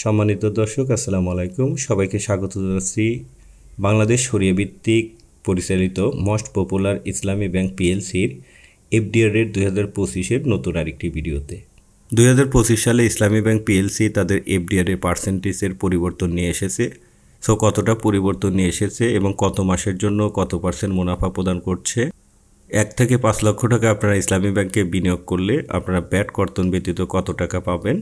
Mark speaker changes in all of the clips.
Speaker 1: সম্মানিত দর্শক, আসসালামু আলাইকুম। সবাইকে স্বাগত জানাচ্ছি বাংলাদেশ সরিয়ে ভিত্তিক পরিচালিত মোস্ট পপুলার ইসলামী ব্যাংক পিএলসির এফডিআর রেট দুই হাজার পঁচিশের নতুন আরেকটি ভিডিওতে। দুই হাজার পঁচিশ সালে ইসলামী ব্যাংক পিএলসি তাদের এফডিআর এর পার্সেন্টেজের পরিবর্তন নিয়ে এসেছে। সো কতটা পরিবর্তন নিয়ে এসেছে এবং কত মাসের জন্য কত পার্সেন্ট মুনাফা প্রদান করছে? এক থেকে পাঁচ লক্ষ টাকা আপনারা ইসলামী ব্যাংকে বিনিয়োগ করলে আপনারা ব্যাট কর্তন ব্যতীত কত টাকা পাবেন?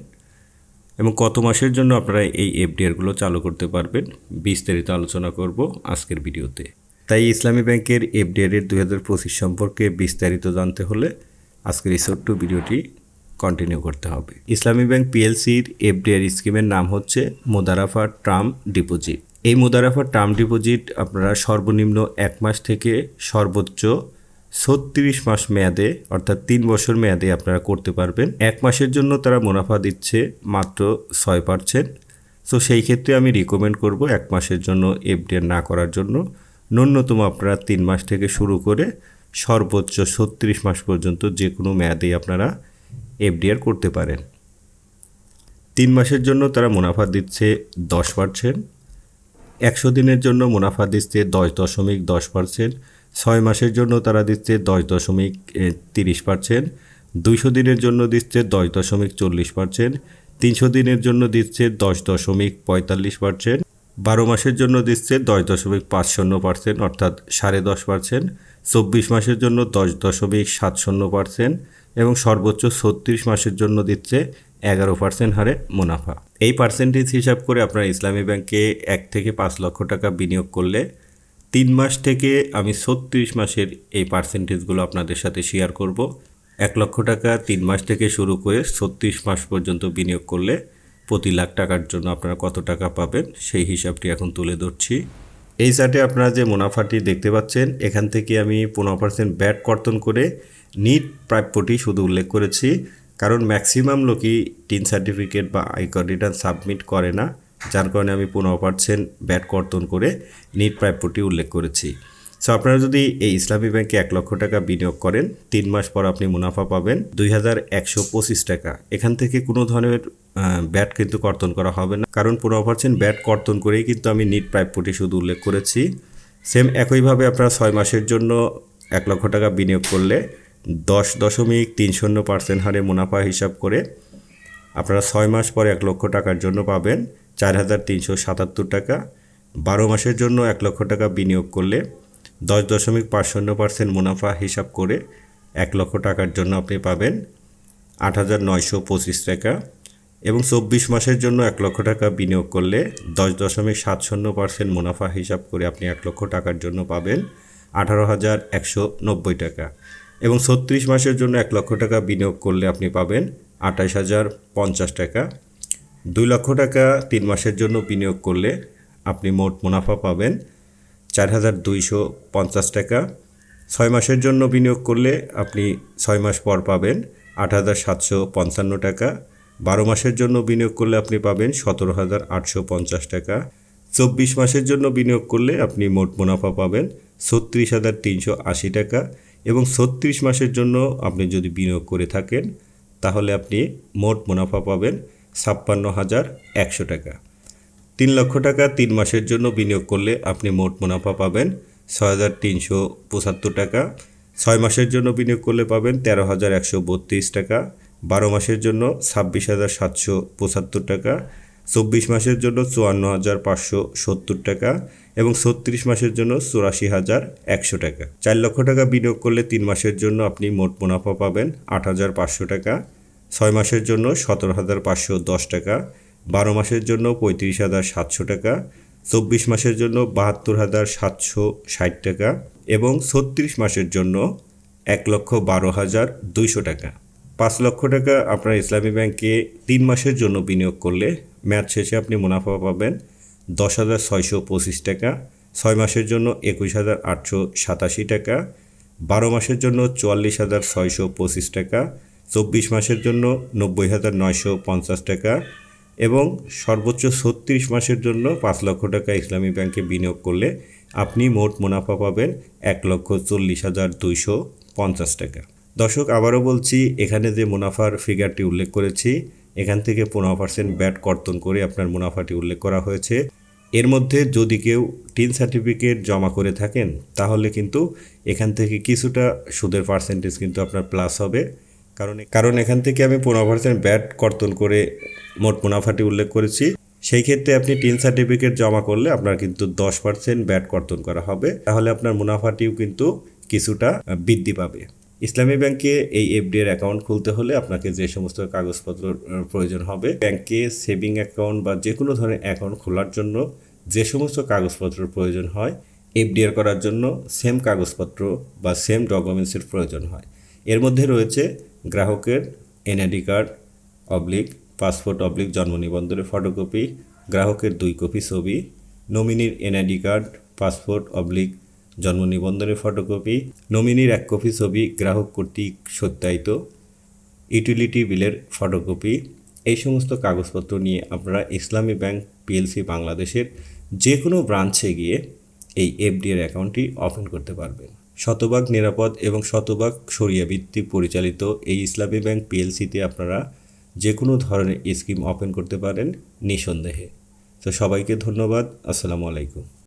Speaker 1: এবং কত মাসের জন্য আপনারা এই এফডিআরগুলো চালু করতে পারবেন, বিস্তারিত আলোচনা করব আজকের ভিডিওতে। তাই ইসলামী ব্যাংকের এফডিআর এর দুই হাজার পঁচিশ সম্পর্কে বিস্তারিত জানতে হলে আজকের এই ছোট্ট ভিডিওটি কন্টিনিউ করতে হবে। ইসলামী ব্যাংক পিএলসির এফডিআর স্কিমের নাম হচ্ছে মোদারাফা টার্ম ডিপোজিট। এই মোদারাফা টার্ম ডিপোজিট আপনারা সর্বনিম্ন এক মাস থেকে সর্বোচ্চ ছত্রিশ মাস মেয়াদে, অর্থাৎ তিন বছর মেয়াদে আপনারা করতে পারবেন। এক মাসের জন্য তারা মুনাফা দিচ্ছে মাত্র ছয় পার্সেন্ট সো সেই ক্ষেত্রে আমি রিকমেন্ড করব এক মাসের জন্য এফডিআর না করার জন্য। ন্যূনতম আপনারা তিন মাস থেকে শুরু করে সর্বোচ্চ ছত্রিশ মাস পর্যন্ত যে কোনো মেয়াদেই আপনারা এফডিআর করতে পারেন। তিন মাসের জন্য তারা মুনাফা দিচ্ছে দশ পার্সেন্ট একশো দিনের জন্য মুনাফা দিচ্ছে দশ দশমিক দশ পার্সেন্ট ছয় মাসের জন্য তারা দিচ্ছে দশ দশমিক তিরিশ পার্সেন্ট। দুইশো দিনের জন্য দিচ্ছে দশ দশমিক চল্লিশ পার্সেন্ট। তিনশো দিনের জন্য দিচ্ছে দশ দশমিক পঁয়তাল্লিশ পার্সেন্ট। বারো মাসের জন্য দিচ্ছে দশ দশমিক পাঁচ শূন্য পার্সেন্ট, অর্থাৎ সাড়ে দশ পার্সেন্ট। চব্বিশ মাসের জন্য দশ দশমিক সাত শূন্য পার্সেন্ট এবং সর্বোচ্চ ছত্রিশ মাসের জন্য দিচ্ছে এগারো পার্সেন্ট হারে মুনাফা। এই পার্সেন্টেজ হিসাব করে আপনার ইসলামী ব্যাংকে এক থেকে পাঁচ লক্ষ টাকা বিনিয়োগ করলে তিন মাস থেকে আমি ছত্রিশ মাসের এই পার্সেন্টেজগুলো আপনাদের সাথে শেয়ার করব। এক লক্ষ টাকা তিন মাস থেকে শুরু করে ছত্রিশ মাস পর্যন্ত বিনিয়োগ করলে প্রতি লাখ টাকার জন্য আপনারা কত টাকা পাবেন সেই হিসাবটি এখন তুলে ধরছি। এই চার্টে আপনারা যে মুনাফাটি দেখতে পাচ্ছেন, এখান থেকে আমি পনেরো পার্সেন্ট ব্যাট কর্তন করে নিট প্রাপ্যটি শুধু উল্লেখ করেছি। কারণ ম্যাক্সিমাম লোকই টিন সার্টিফিকেট বা আয়কর রিটার্ন সাবমিট করে না। যার কারণে আমি পনেরো পার্সেন্ট ব্যাট কর্তন করে নিট প্রাপ্যটি উল্লেখ করেছি। সো আপনারা যদি এই ইসলামী ব্যাংকে এক লক্ষ টাকা বিনিয়োগ করেন, তিন মাস পর আপনি মুনাফা পাবেন দুই হাজার একশো পঁচিশ টাকা। এখান থেকে কোনো ধরনের ব্যাট কিন্তু কর্তন করা হবে না। কারণ পনেরো পার্সেন্ট ব্যাট কর্তন করেই কিন্তু আমি নিট প্রাপ্যটি শুধু উল্লেখ করেছি। সেম একইভাবে আপনারা ছয় মাসের জন্য এক লক্ষ টাকা বিনিয়োগ করলে দশ দশমিক তিন শূন্য পার্সেন্ট হারে মুনাফা হিসাব করে আপনারা ছয় মাস পরে এক লক্ষ টাকার জন্য পাবেন। চার হাজার তিনশো সাতাত্তর টাকা। বারো মাসের জন্য এক লক্ষ টাকা বিনিয়োগ করলে দশ দশমিক পাঁচ শূন্য পার্সেন্ট মুনাফা হিসাব করে এক লক্ষ টাকার জন্য আপনি পাবেন আট হাজার নয়শো পঁচিশ টাকা এবং চব্বিশ মাসের জন্য এক লক্ষ টাকা বিনিয়োগ করলে দশ দশমিক সাত শূন্য পার্সেন্ট মুনাফা হিসাব করে আপনি এক লক্ষ টাকার জন্য পাবেন আঠারো হাজার একশো নব্বই টাকা এবং ছত্রিশ মাসের জন্য এক লক্ষ টাকা বিনিয়োগ করলে আপনি পাবেন আঠাশ হাজার পঞ্চাশ টাকা। দুই লক্ষ টাকা তিন মাসের জন্য বিনিয়োগ করলে আপনি মোট মুনাফা পাবেন চার হাজার দুইশো পঞ্চাশ টাকা। ছয় মাসের জন্য বিনিয়োগ করলে আপনি ছয় মাস পর পাবেন আট হাজার সাতশো পঞ্চান্ন টাকা। বারো মাসের জন্য বিনিয়োগ করলে আপনি পাবেন সতেরো হাজার আটশো পঞ্চাশ টাকা। চব্বিশ মাসের জন্য বিনিয়োগ করলে আপনি মোট মুনাফা পাবেন ছত্রিশ হাজার তিনশো আশি টাকা এবং ছত্রিশ মাসের জন্য আপনি যদি বিনিয়োগ করে থাকেন, তাহলে আপনি মোট মুনাফা পাবেন ছাপ্পান্ন হাজার একশো টাকা। তিন লক্ষ টাকা তিন মাসের জন্য বিনিয়োগ করলে আপনি মোট মুনাফা পাবেন ছয় হাজার তিনশো পঁচাত্তর টাকা। ছয় মাসের জন্য বিনিয়োগ করলে পাবেন তেরো হাজার একশো বত্রিশ টাকা। বারো মাসের জন্য ছাব্বিশ হাজার সাতশো পঁচাত্তর টাকা। চব্বিশ মাসের জন্য চুয়ান্ন হাজার পাঁচশো সত্তর টাকা এবং ছত্রিশ মাসের জন্য চুরাশি হাজার একশো টাকা। চার লক্ষ টাকা বিনিয়োগ করলে তিন মাসের জন্য আপনি মোট মুনাফা পাবেন আট হাজার পাঁচশো টাকা। ছয় মাসের জন্য সতেরো হাজার পাঁচশো দশ টাকা, বারো মাসের জন্য পঁয়ত্রিশ হাজার সাতশো টাকা, চব্বিশ মাসের জন্য বাহাত্তর হাজার সাতশো ষাট টাকা এবং ছত্রিশ মাসের জন্য এক লক্ষ বারো হাজার দুইশো টাকা। পাঁচ লক্ষ টাকা আপনার ইসলামী ব্যাংকে তিন মাসের জন্য বিনিয়োগ করলে ম্যাচ শেষে আপনি মুনাফা পাবেন দশ হাজার ছয়শো পঁচিশ টাকা, ছয় মাসের জন্য একুশ হাজার আটশো সাতাশি টাকা, বারো মাসের জন্য চুয়াল্লিশ হাজার ছয়শো পঁচিশ টাকা চব্বিশ মাসের জন্য নব্বই হাজার নয়শো পঞ্চাশ টাকা এবং সর্বোচ্চ ছত্রিশ মাসের জন্য পাঁচ লক্ষ টাকা ইসলামী ব্যাংকে বিনিয়োগ করলে আপনি মোট মুনাফা পাবেন এক লক্ষ চল্লিশ হাজার দুইশো পঞ্চাশ টাকা। দর্শক, আবারও বলছি, এখানে যে মুনাফার ফিগারটি উল্লেখ করেছি, এখান থেকে পনেরো পার্সেন্ট ব্যাট কর্তন করে আপনার মুনাফাটি উল্লেখ করা হয়েছে। এর মধ্যে যদি কেউ টিন সার্টিফিকেট জমা করে থাকেন, তাহলে কিন্তু এখান থেকে কিছুটা সুদের পার্সেন্টেজ কিন্তু আপনার প্লাস হবে। কারণ কারণ এখান থেকে আমি পনেরো পার্সেন্ট ব্যাট কর্তন করে মোট মুনাফাটি উল্লেখ করেছি। সেই ক্ষেত্রে আপনি টিন সার্টিফিকেট জমা করলে আপনার কিন্তু দশ পার্সেন্ট ব্যাট কর্তন করা হবে। তাহলে আপনার মুনাফাটিও কিন্তু কিছুটা বৃদ্ধি পাবে। ইসলামী ব্যাংকে এই এফডিআর অ্যাকাউন্ট খুলতে হলে আপনাকে যে সমস্ত কাগজপত্র প্রয়োজন হবে, ব্যাংকে সেভিং অ্যাকাউন্ট বা যে কোনো ধরনের অ্যাকাউন্ট খোলার জন্য যে সমস্ত কাগজপত্র প্রয়োজন হয়, এফডিআর করার জন্য সেম কাগজপত্র বা সেম ডকুমেন্টসের প্রয়োজন হয়। এর মধ্যে রয়েছে গ্রাহকের NID card oblique passport oblique জন্ম নিবন্ধনের ফটোকপি গ্রাহকের দুই কপি ছবি নমিনির এনআইডি কার্ড পাসপোর্ট অবলিক জন্ম নিবন্ধনের ফটোকপি নমিনির এক কপি ছবি, গ্রাহক কর্তৃক সত্যায়িত ইউটিলিটি বিলের ফটোকপি এই সমস্ত কাগজপত্র নিয়ে আপনারা ইসলামী ব্যাংক পিএলসি বাংলাদেশের যে কোনো ব্রাঞ্চে গিয়ে এই এফডিআর অ্যাকাউন্টটি ওপেন করতে পারবেন। শতভাগ নিরাপদ এবং শতভাগ সরিয়া ভিত্তিক পরিচালিত এই ইসলামী ব্যাংক পিএলসিতে আপনারা যে কোনো ধরনের স্কিম ওপেন করতে পারেন নিঃসন্দেহে। তো সবাইকে ধন্যবাদ। আসসালামু আলাইকুম।